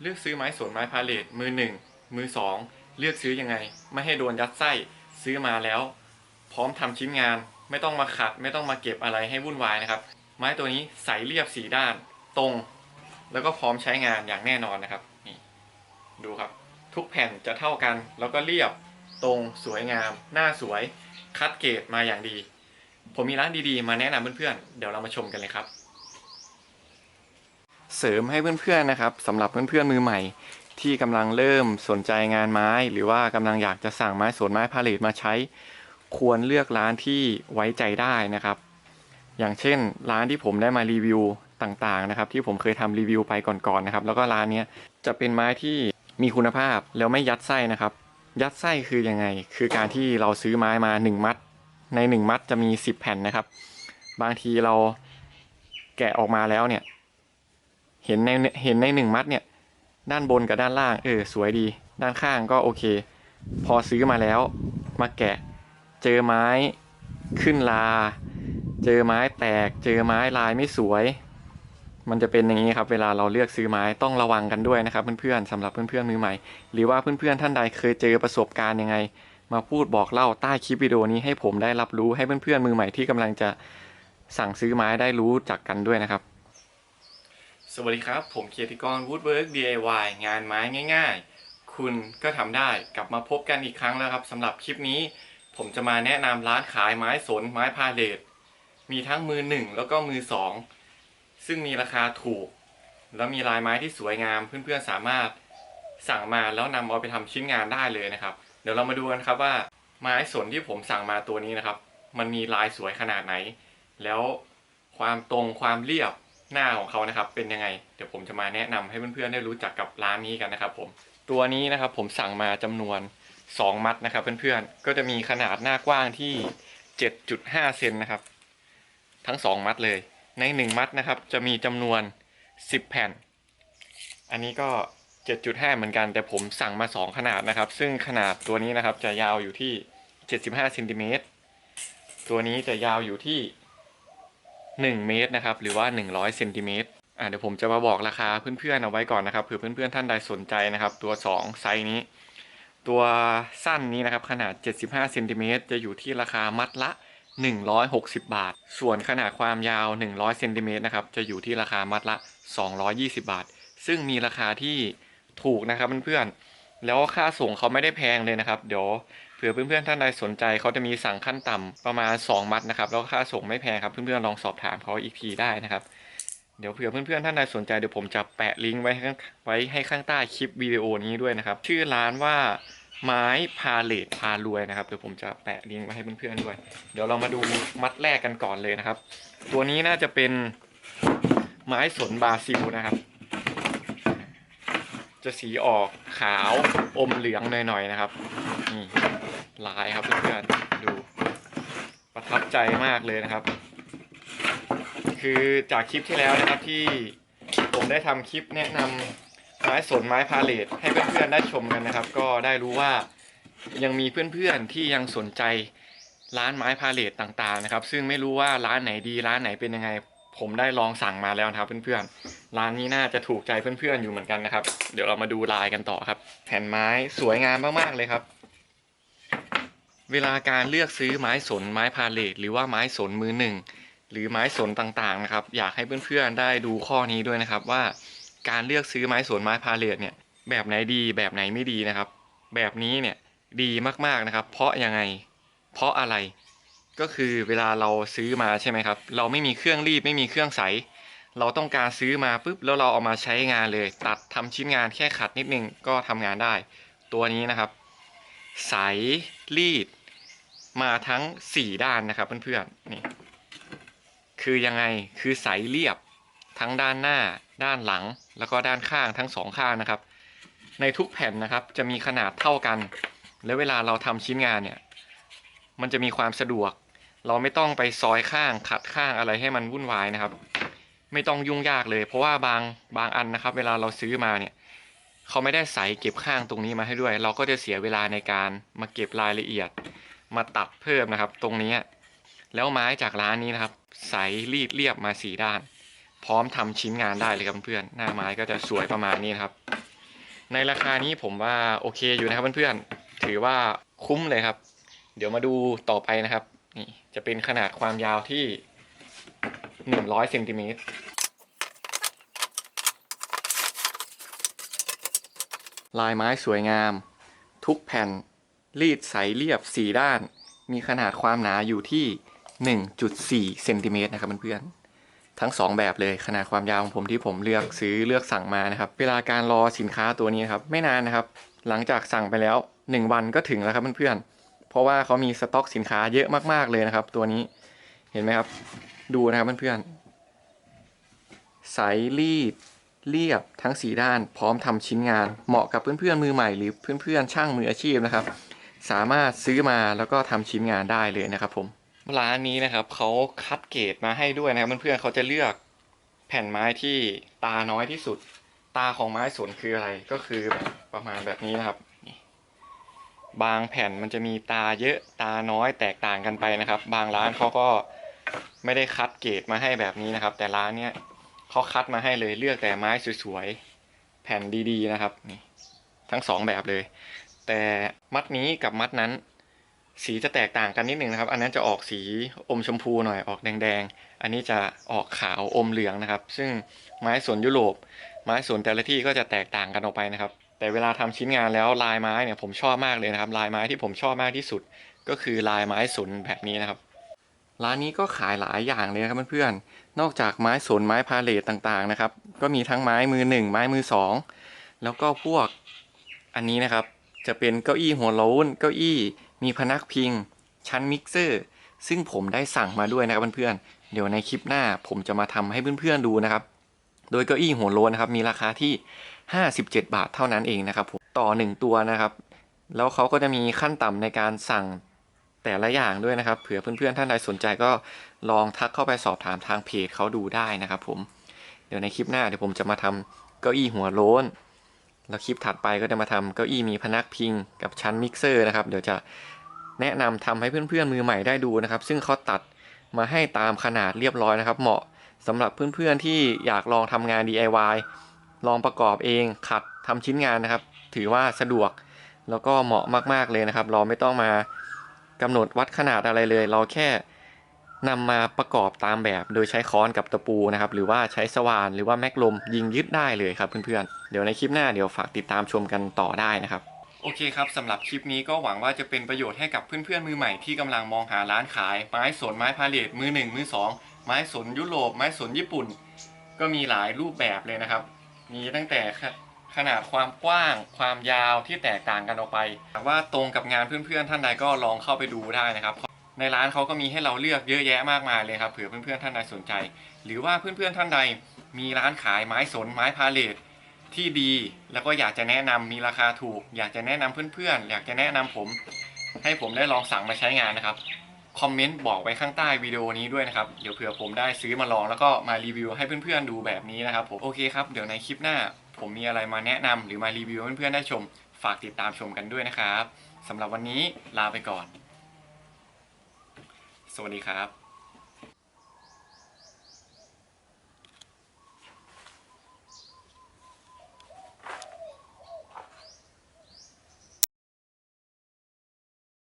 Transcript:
เลือกซื้อไม้สวนไม้พาเลทมือหนึ่งมือสองเลือกซื้อยังไง ไม่ให้โดนยัดไส้ซื้อมาแล้ว พร้อมทำชิ้นงาน ไม่ต้องมาขัด ไม่ต้องมาเก็บอะไรให้วุ่นวายนะครับ ไม้ตัวนี้ใสเรียบสีด้าน ตรง แล้วก็พร้อมใช้งานอย่างแน่นอนนะครับนี่ดูครับ ทุกแผ่นจะเท่ากัน แล้วก็เรียบตรงสวยงาม หน้าสวย คัดเกรดมาอย่างดี ผมมีร้านดีๆ มาแนะนำเพื่อนๆเดี๋ยวเรามาชมกันเลยครับ เสริมให้เพื่อนๆนะครับสำหรับเพื่อนๆมือใหม่ ที่กำลังเริ่มสนใจงานไม้ หรือว่ากำลังอยากจะสั่งไม้สวนไม้พาเลทมาใช้ ควรเลือกร้านที่ไว้ใจได้นะครับ อย่างเช่น ร้านที่ผมได้มารีวิวต่างๆนะครับ ที่ผมเคยทำรีวิวไปก่อนๆนะครับ แล้วก็ร้านนี้จะเป็นไม้ที่มีคุณภาพแล้วไม่ยัดไส้นะครับ ยัดไส้คือยังไง คือการที่เราซื้อไม้มา 1 มัด ใน 1 มัดจะมี 10 แผ่นนะครับ บางทีเราแกะออกมาแล้วเนี่ย เห็นในเห็นในหนึ่งมัดเนี่ย ด้านบนกับด้านล่าง เออ สวยดี ด้านข้างก็โอเค พอซื้อมาแล้ว มาแกะ เจอไม้ขึ้นลา เจอไม้แตก เจอไม้ลายไม่สวย มันจะเป็นอย่างนี้ครับ เวลาเราเลือกซื้อไม้ต้องระวังกันด้วยนะครับ เพื่อนๆสำหรับเพื่อนๆมือใหม่ หรือว่าเพื่อนๆท่านใดเคยเจอประสบการณ์ยังไง มาพูดบอกเล่าใต้คลิปวิดีโอนี้ให้ผมได้รับรู้ให้เพื่อนๆมือใหม่ที่กำลังจะสั่งซื้อไม้ได้รู้จักกันด้วยนะครับ สวัสดีครับ ผมเกียรติกร Woodwork DIY งานไม้ง่าย ๆ คุณก็ทำได้กลับมาพบกันอีกครั้งแล้วครับสำหรับคลิปนี้ ผมจะมาแนะนำร้านขายไม้สนไม้พาเลทมีทั้งมือหนึ่งแล้วก็มือสองซึ่งมีราคาถูก แล้วมีลายไม้ที่สวยงามเพื่อนๆสามารถสั่งมาแล้วนำเอาไปทำชิ้นงานได้เลยนะครับ เดี๋ยวเรามาดูกันครับว่าไม้สนที่ผมสั่งมาตัวนี้นะครับ มันมีลายสวยขนาดไหน แล้วความตรงความเรียบ หน้าของเขานะครับเป็นยังไง เดี๋ยวผมจะมาแนะนำให้เพื่อนๆได้รู้จักกับร้านนี้กันนะครับผมตัวนี้นะครับผมสั่งมาจำนวน 2 มัดนะครับ เพื่อนๆก็จะมีขนาดหน้ากว้างที่ 7.5 เซนนะครับ ทั้ง 2 มัดเลย ใน 1 มัดนะครับ จะมีจำนวน 10 แผ่น อันนี้ก็ 7.5 เหมือนกัน แต่ผมสั่งมา 2 ขนาดนะครับ ซึ่งขนาดตัวนี้นะครับจะยาวอยู่ที่ 75เซนติเมตรตัวนี้จะยาวอยู่ที่ 1 เมตรนะครับหรือว่า 100เซนติเมตรอ่าเดี๋ยวผมจะมาบอกราคาเพื่อนๆเอาไว้ก่อนนะครับเผื่อเพื่อนๆท่านใดสนใจนะครับ ตัว 2 ไซส์นี้ ตัวสั้นนี้นะครับขนาด 75เซนติเมตรจะอยู่ที่ราคามัดละ 160 บาท ส่วนขนาดความยาว 100เซนติเมตรนะครับจะอยู่ที่ราคามัดละ 220 บาท ซึ่งมีราคาที่ถูกนะครับเพื่อนๆแล้วค่าส่งเขาไม่ได้แพงเลยนะครับ เดี๋ยว เผื่อเพื่อนๆท่านใดสนใจเขาจะมีสั่งขั้นต่ำประมาณ 2 มัดนะครับแล้วค่าส่งไม่แพงครับเพื่อนๆลองสอบถามเขาอีกทีได้นะครับเดี๋ยวเผื่อเพื่อนๆท่านใดสนใจเดี๋ยวผมจะแปะลิงก์ไว้ข้ไว้ให้ข้างใต้คลิปวิดีโอนี้ด้วยนะครับ ชื่อร้านว่าไม้พาเลทพารวยนะครับเดี๋ยวผมจะแปะลิงก์ไว้ให้เพื่อนๆด้วย เดี๋ยวเรามาดูมัดแรกกันก่อนเลยนะครับ ตัวนี้น่าจะเป็นไม้สนบาซิลนะครับ จะสีออกขาวอมเหลืองหน่อยๆนะครับนี่ ลายครับเพื่อนๆดูประทับใจมากเลยนะครับ คือจากคลิปที่แล้วนะครับที่ผมได้ทำคลิปแนะนำไม้สนไม้พาเลทให้เพื่อนๆได้ชมกันนะครับ ก็ได้รู้ว่ายังมีเพื่อนๆที่ยังสนใจร้านไม้พาเลทต่างๆนะครับ ซึ่งไม่รู้ว่าร้านไหนดีร้านไหนเป็นยังไง ผมได้ลองสั่งมาแล้วนะครับเพื่อนๆร้านนี้น่าจะถูกใจเพื่อนๆอยู่เหมือนกันนะครับ เดี๋ยวเรามาดูลายกันต่อครับ แผ่นไม้สวยงามมากๆเลยครับ เวลาการเลือกซื้อไม้สนไม้พาเลทหรือว่าไม้สนมือหนึ่งหรือไม้สนต่างๆนะครับ อยากให้เพื่อนๆได้ดูข้อนี้ด้วยนะครับ ว่าการเลือกซื้อไม้สนไม้พาเลทเนี่ยแบบไหนดีแบบไหนไม่ดีนะครับ แบบนี้เนี่ยดีมากๆนะครับ เพราะยังไง เพราะอะไรก็คือเวลาเราซื้อมาใช่ไหมครับ เราไม่มีเครื่องรีดไม่มีเครื่องใส เราต้องการซื้อมาปุ๊บแล้วเราเอามาใช้งานเลย ตัดทำชิ้นงานแค่ขัดนิดนึงก็ทำงานได้ ตัวนี้นะครับ ใสรีด มาทั้ง 4 ด้านนะครับเพื่อนๆนี่คือยังไงคือใสเรียบทั้งด้านหน้า ด้านหลัง แล้วก็ด้านข้างทั้งสองข้างนะครับ ในทุกแผ่นนะครับจะมีขนาดเท่ากัน แล้วเวลาเราทำชิ้นงานเนี่ย มันจะมีความสะดวก เราไม่ต้องไปซอยข้างขัดข้างอะไรให้มันวุ่นวายนะครับ ไม่ต้องยุ่งยากเลย เพราะว่าบางบางอันนะครับ เวลาเราซื้อมาเนี่ยเขาไม่ได้ใส่เก็บข้างตรงนี้มาให้ด้วย เราก็จะเสียเวลาในการมาเก็บรายละเอียด มาตัดเพิ่มนะครับ ตรงนี้ แล้วไม้จากร้านนี้นะครับ ใสรีดเรียบมาสีด้าน พร้อมทำชิ้นงานได้เลยครับเพื่อนๆหน้าไม้ก็จะสวยประมาณนี้นครับ ในราคานี้ผมว่าโอเคอยู่นะครับเพื่อนๆถือว่าคุ้มเลยครับ เดี๋ยวมาดูต่อไปนะครับนี่จะเป็นขนาดความยาวที่100เซนติเมตรลายไม้สวยงาม ทุกแผ่น รีดใสเรียบสีด้าน มีขนาดความหนาอยู่ที่ 1.4เซนติเมตรนะครับเพื่อนๆทั้ง 2 แบบเลยขนาดความยาวของผมที่ผมเลือกซื้อเลือกสั่งมานะครับ เวลาการรอสินค้าตัวนี้ครับไม่นานนะครับ หลังจากสั่งไปแล้ว 1 วันก็ถึงแล้วครับเพื่อนๆเพราะว่าเขามีสต็อกสินค้าเยอะมากๆเลยนะครับ ตัวนี้เห็นไหมครับ ดูนะครับเพื่อนๆใสรีดเรียบทั้งสีด้านพร้อมทำชิ้นงานเหมาะกับเพื่อนๆมือใหม่หรือเพื่อนๆช่างมืออาชีพนะครับ สามารถซื้อมาแล้วก็ทำชิ้นงานได้เลยนะครับผมร้านนี้นะครับเขาคัดเกรดมาให้ด้วยนะครับเพื่อนๆเขาจะเลือกแผ่นไม้ที่ตาน้อยที่สุด ตาของไม้สนคืออะไรก็คือแบบประมาณแบบนี้นะครับ บางแผ่นมันจะมีตาเยอะตาน้อยแตกต่างกันไปนะครับ บางร้านเขาก็ไม่ได้คัดเกรดมาให้แบบนี้นะครับ แต่ร้านเนี้ยเขาคัดมาให้เลยเลือกแต่ไม้สวยๆแผ่นดีๆนะครับนี่ทั้งสองแบบเลย แต่มัดนี้กับมัดนั้น สีจะแตกต่างกันนิดนึงนะครับ อันนั้นจะออกสีอมชมพูหน่อยออกแดงๆ อันนี้จะออกขาวอมเหลืองนะครับ ซึ่งไม้สวนยุโรป ไม้สวนแต่ละที่ก็จะแตกต่างกันออกไปนะครับ แต่เวลาทำชิ้นงานแล้วลายไม้เนี่ยผมชอบมากเลยนะครับ ลายไม้ที่ผมชอบมากที่สุด ก็คือลายไม้สนแบบนี้นะครับร้านนี้ก็ขายหลายอย่างเลยนะครับเพื่อนๆ นอกจากไม้สนไม้พาเลทต่างๆนะครับ ก็มีทั้งไม้มือหนึ่งไม้มือสองแล้วก็พวกอันนี้นะครับ จะเป็นเก้าอี้หัวโล้นเก้าอี้มีพนักพิง ชั้นมิกเซอร์ ซึ่งผมได้สั่งมาด้วยนะครับเพื่อนๆเดี๋ยวในคลิปหน้าผมจะมาทำให้เพื่อนๆดูนะครับ โดยเก้าอี้หัวโล้นนะครับมีราคาที่ 57 บาทเท่านั้นเองนะครับผมต่อ 1 ตัวนะครับ แล้วเขาก็จะมีขั้นต่ำในการสั่งแต่ละอย่างด้วยนะครับเผื่อเพื่อนๆท่านใดสนใจก็ลองทักเข้าไปสอบถามทางเพจเขาดูได้นะครับผมเดี๋ยวในคลิปหน้าเดี๋ยวผมจะมาทำเก้าอี้หัวโล้น แล้วคลิปถัดไปก็จะมาทำเก้าอี้มีพนักพิงกับชั้นมิกเซอร์นะครับ เดี๋ยวจะแนะนำทำให้เพื่อนๆมือใหม่ได้ดูนะครับ ซึ่งเขาตัดมาให้ตามขนาดเรียบร้อยนะครับ เหมาะสำหรับเพื่อนๆที่อยากลองทำงาน DIY ลองประกอบเองขัดทำชิ้นงานนะครับ ถือว่าสะดวกแล้วก็เหมาะมากๆเลยนะครับ เราไม่ต้องมากำหนดวัดขนาดอะไรเลย เราแค่ นำมาประกอบตามแบบโดยใช้ค้อนกับตะปูนะครับ หรือว่าใช้สว่านหรือว่าแม็กลมยิงยึดได้เลยครับเพื่อนๆ เดี๋ยวในคลิปหน้าเดี๋ยวฝากติดตามชมกันต่อได้นะครับ โอเคครับสำหรับคลิปนี้ก็หวังว่าจะเป็นประโยชน์ให้กับเพื่อนๆมือใหม่ที่กำลังมองหาร้านขายไม้สนไม้พาเลทมือหนึ่งมือสองไม้สนยุโรปไม้สนญี่ปุ่น ก็มีหลายรูปแบบเลยนะครับ มีตั้งแต่ขนาดความกว้างความยาวที่แตกต่างกันออกไปหากว่าตรงกับงานเพื่อนๆท่านใดก็ลองเข้าไปดูได้นะครับ ในร้านเขาก็มีให้เราเลือกเยอะแยะมากมายเลยครับเผื่อเพื่อนๆท่านใดสนใจ หรือว่าเพื่อนๆท่านใดมีร้านขายไม้สนไม้พาเลทที่ดีแล้วก็อยากจะแนะนำมีราคาถูก อยากจะแนะนำเพื่อนๆ อยากจะแนะนำผม ให้ผมได้ลองสั่งมาใช้งานนะครับคอมเมนต์บอกไว้ข้างใต้วิดีโอนี้ด้วยนะครับ เดี๋ยวเผื่อผมได้ซื้อมาลองแล้วก็มารีวิวให้เพื่อนๆดูแบบนี้นะครับผมโอเคครับเดี๋ยวในคลิปหน้า ผมมีอะไรมาแนะนำหรือมารีวิวเพื่อนๆได้ชม ฝากติดตามชมกันด้วยนะครับสำหรับวันนี้ลาไปก่อน สวัสดีครับ